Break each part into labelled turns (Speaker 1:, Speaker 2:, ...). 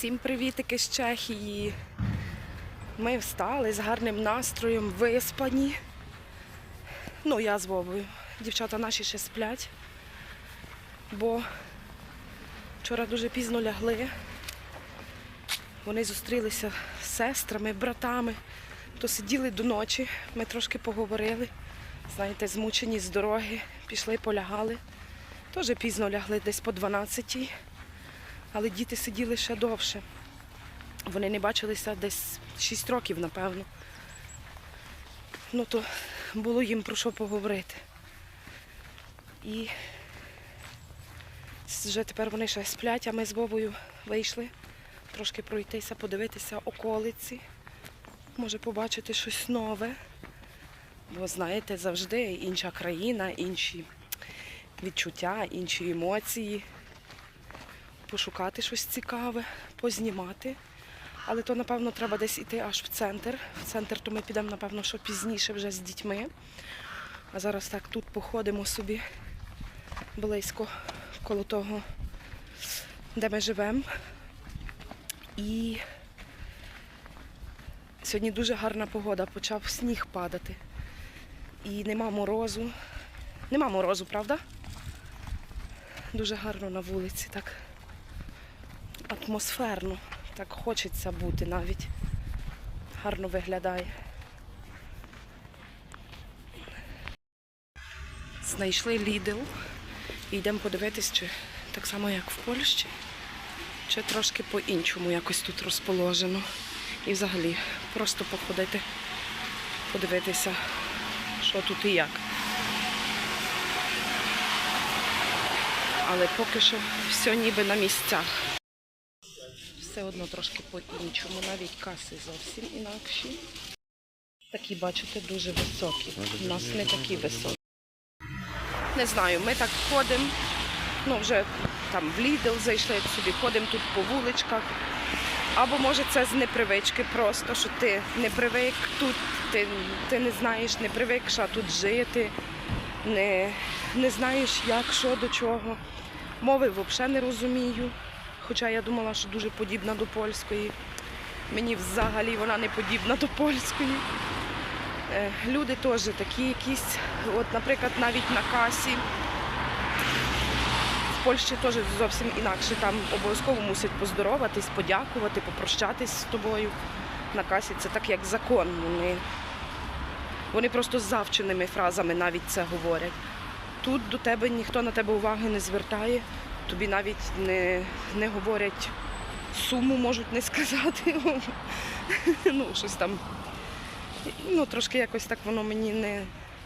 Speaker 1: Всім привітики з Чехії. Ми встали з гарним настроєм, виспані. Ну, я з Вовою. Дівчата наші ще сплять, бо вчора дуже пізно лягли. Вони зустрілися з сестрами, братами, то сиділи до ночі. Ми трошки поговорили. Знаєте, змучені з дороги, пішли, полягали. Теж пізно лягли, десь по 12 але діти сиділи ще довше. Вони не бачилися десь 6 років, напевно. Ну то було їм про що поговорити. І вже тепер вони ще сплять, а ми з Вовою вийшли трошки пройтися, подивитися околиці. Може побачити щось нове. Бо знаєте, завжди інша країна, інші відчуття, інші емоції пошукати щось цікаве, познімати. Але то, напевно, треба десь іти аж в центр. В центр то ми підемо, напевно, що пізніше вже з дітьми. А зараз так тут походимо собі близько коло того, де ми живемо. І сьогодні дуже гарна погода, почав сніг падати. І нема морозу. Нема морозу, правда? Дуже гарно на вулиці так атмосферно. Так хочеться бути навіть. Гарно виглядає. Знайшли Lidl і йдемо подивитись, чи так само, як в Польщі, чи трошки по-іншому якось тут розположено. І взагалі просто походити, подивитися, що тут і як. Але поки що все ніби на місцях все одно трошки по-іншому. Навіть каси зовсім інакші. Такі, бачите, дуже високі. У нас не такі високі. Не знаю, ми так ходимо. Ну, вже там в Lidl зайшли собі, ходимо тут по вуличках. Або може це з непривички просто, що ти не привик тут, ти, ти не знаєш, не привикш, а тут жити, не, не знаєш, як, що до чого. Мови взагалі не розумію. Хоча я думала, що дуже подібна до польської. Мені взагалі вона не подібна до польської. Е, Люди теж такі якісь, от, наприклад, навіть на касі. В Польщі теж зовсім інакше. Там обов'язково мусять поздороватись, подякувати, попрощатись з тобою. На касі це так як закон. Вони, вони просто з завченими фразами навіть це говорять. Тут до тебе ніхто на тебе уваги не звертає тобі навіть не, не говорять суму, можуть не сказати. ну, щось там. Ну, трошки якось так воно мені не,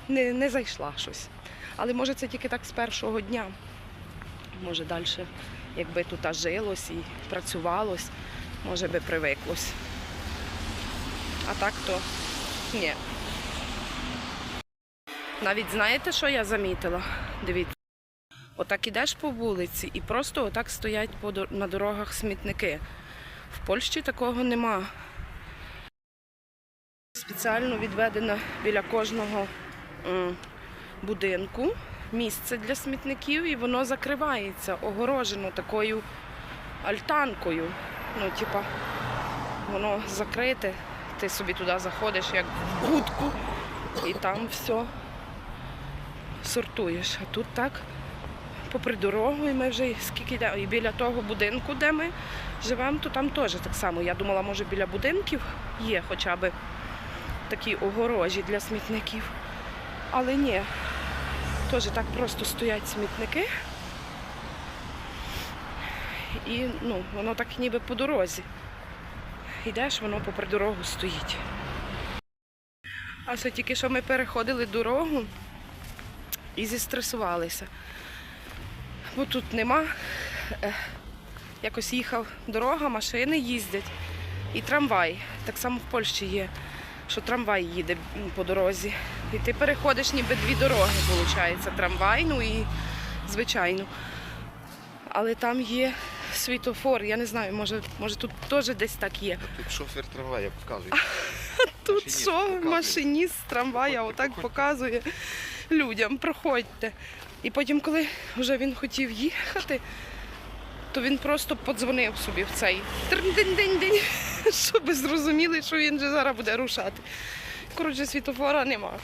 Speaker 1: не, не зайшла щось. Але може це тільки так з першого дня. Може далі, якби тут жилось і працювалось, може би привиклось. А так то ні. Навіть знаєте, що я замітила? Дивіться. Отак ідеш по вулиці і просто отак стоять на дорогах смітники. В Польщі такого нема. Спеціально відведено біля кожного будинку місце для смітників і воно закривається, огорожено такою альтанкою. Ну, типа, воно закрите, ти собі туди заходиш як в будку і там все сортуєш. А тут так попри дорогу, і ми вже скільки і біля того будинку, де ми живемо, то там теж так само. Я думала, може біля будинків є хоча б такі огорожі для смітників. Але ні, теж так просто стоять смітники. І ну, воно так ніби по дорозі. Йдеш, воно попри дорогу стоїть. А все тільки що ми переходили дорогу і зістресувалися бо тут нема. Якось їхав дорога, машини їздять і трамвай. Так само в Польщі є, що трамвай їде по дорозі. І ти переходиш ніби дві дороги, виходить, трамвайну і звичайну. Але там є світофор, я не знаю, може, може тут теж десь так є.
Speaker 2: Тут шофер трамвая показує.
Speaker 1: Тут
Speaker 2: Машиніст
Speaker 1: що,
Speaker 2: показує.
Speaker 1: машиніст трамвая отак показує людям, проходьте. І потім, коли вже він хотів їхати, то він просто подзвонив собі в цей трин-динь-динь-динь, щоб зрозуміли, що він же зараз буде рушати. Коротше, світофора нема.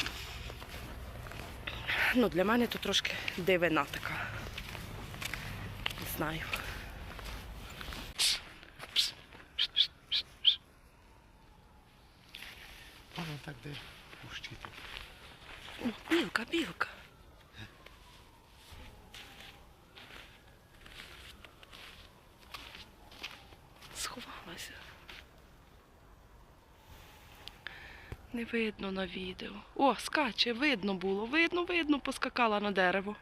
Speaker 1: Ну, для мене то трошки дивина така. Не знаю.
Speaker 2: Воно так де пущити.
Speaker 1: Білка, білка. Не видно на відео. О, скаче, видно було. Видно, видно, поскакала на дерево.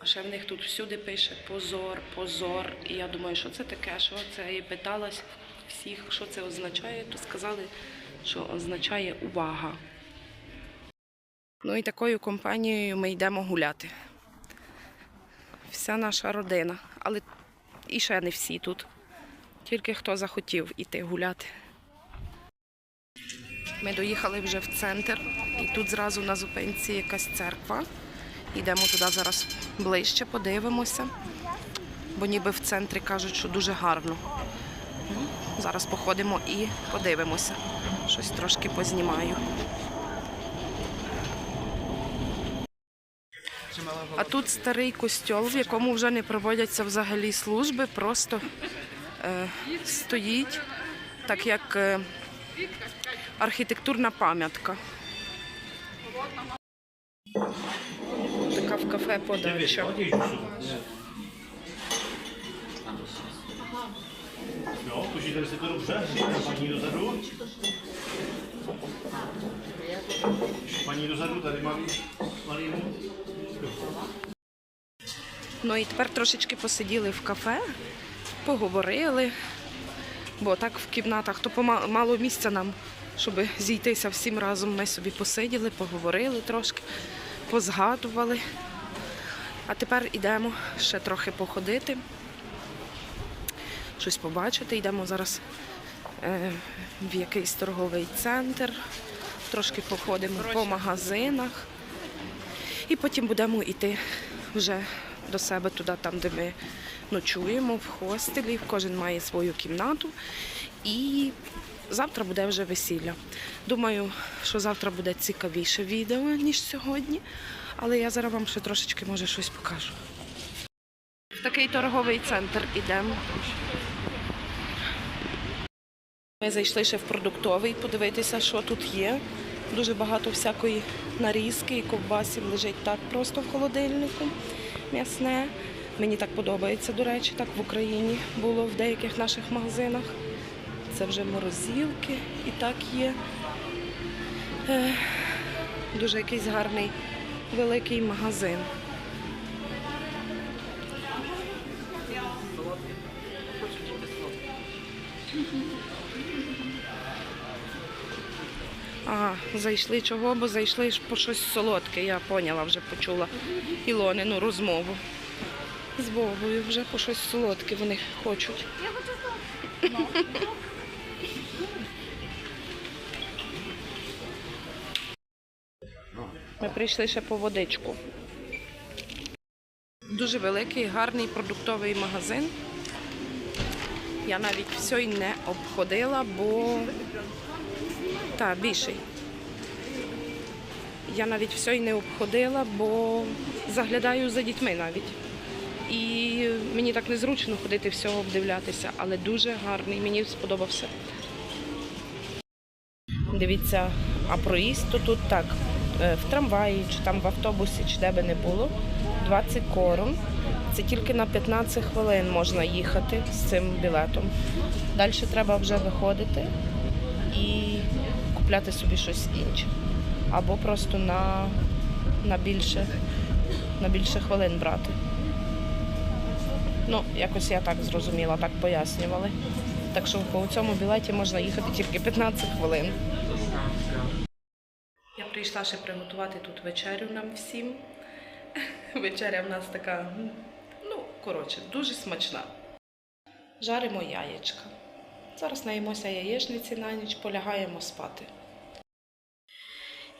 Speaker 1: А ще в них тут всюди пише позор, позор. І я думаю, що це таке, що це і питалась всіх, що це означає, то сказали, що означає увага. Ну і такою компанією ми йдемо гуляти. Вся наша родина, але і ще не всі тут. Тільки хто захотів іти гуляти. Ми доїхали вже в центр, і тут зразу на зупинці якась церква. Йдемо туди зараз ближче, подивимося, бо ніби в центрі кажуть, що дуже гарно. Зараз походимо і подивимося. Щось трошки познімаю. А тут старий костьол, в якому вже не проводяться взагалі служби, просто стоїть так як е, архітектурна пам'ятка. Така в кафе подача. Ну і тепер трошечки посиділи в кафе, поговорили, бо так в кімнатах то мало місця нам, щоб зійтися всім разом. Ми собі посиділи, поговорили трошки, позгадували. А тепер йдемо ще трохи походити, щось побачити. Йдемо зараз е, в якийсь торговий центр, трошки походимо по магазинах. І потім будемо йти вже до себе туди, там, де ми ночуємо, в хостелі. Кожен має свою кімнату. І завтра буде вже весілля. Думаю, що завтра буде цікавіше відео, ніж сьогодні. Але я зараз вам ще трошечки може щось покажу. В такий торговий центр ідемо. Ми зайшли ще в продуктовий подивитися, що тут є. Дуже багато всякої нарізки і ковбасів лежить так просто в холодильнику м'ясне. Мені так подобається, до речі, так в Україні було в деяких наших магазинах. Це вже морозилки і так є. Е, дуже якийсь гарний великий магазин. Ага, зайшли чого, бо зайшли по щось солодке. Я поняла, вже почула Ілонину розмову. З Богою вже по щось солодке вони хочуть. Я хочу Ми прийшли ще по водичку. Дуже великий, гарний продуктовий магазин. Я навіть все й не обходила, бо так, більший. Я навіть все й не обходила, бо заглядаю за дітьми навіть. І мені так незручно ходити всього обдивлятися, але дуже гарний, мені сподобався. Дивіться, а проїзд то тут так, е, в трамваї, чи там в автобусі, чи де би не було, 20 корон. Це тільки на 15 хвилин можна їхати з цим білетом. Далі треба вже виходити і купляти собі щось інше. Або просто на, на, більше, на більше хвилин брати. Ну, якось я так зрозуміла, так пояснювали. Так що по цьому білеті можна їхати тільки 15 хвилин. Я прийшла ще приготувати тут вечерю нам всім. Вечеря в нас така, ну, коротше, дуже смачна. Жаримо яєчка. Зараз наїмося яєчниці на ніч, полягаємо спати.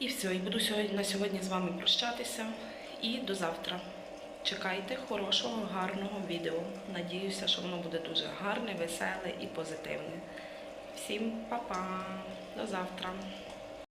Speaker 1: І все, і буду на сьогодні з вами прощатися. І до завтра. Чекайте хорошого, гарного відео. Надіюся, що воно буде дуже гарне, веселе і позитивне. Всім па-па! До завтра!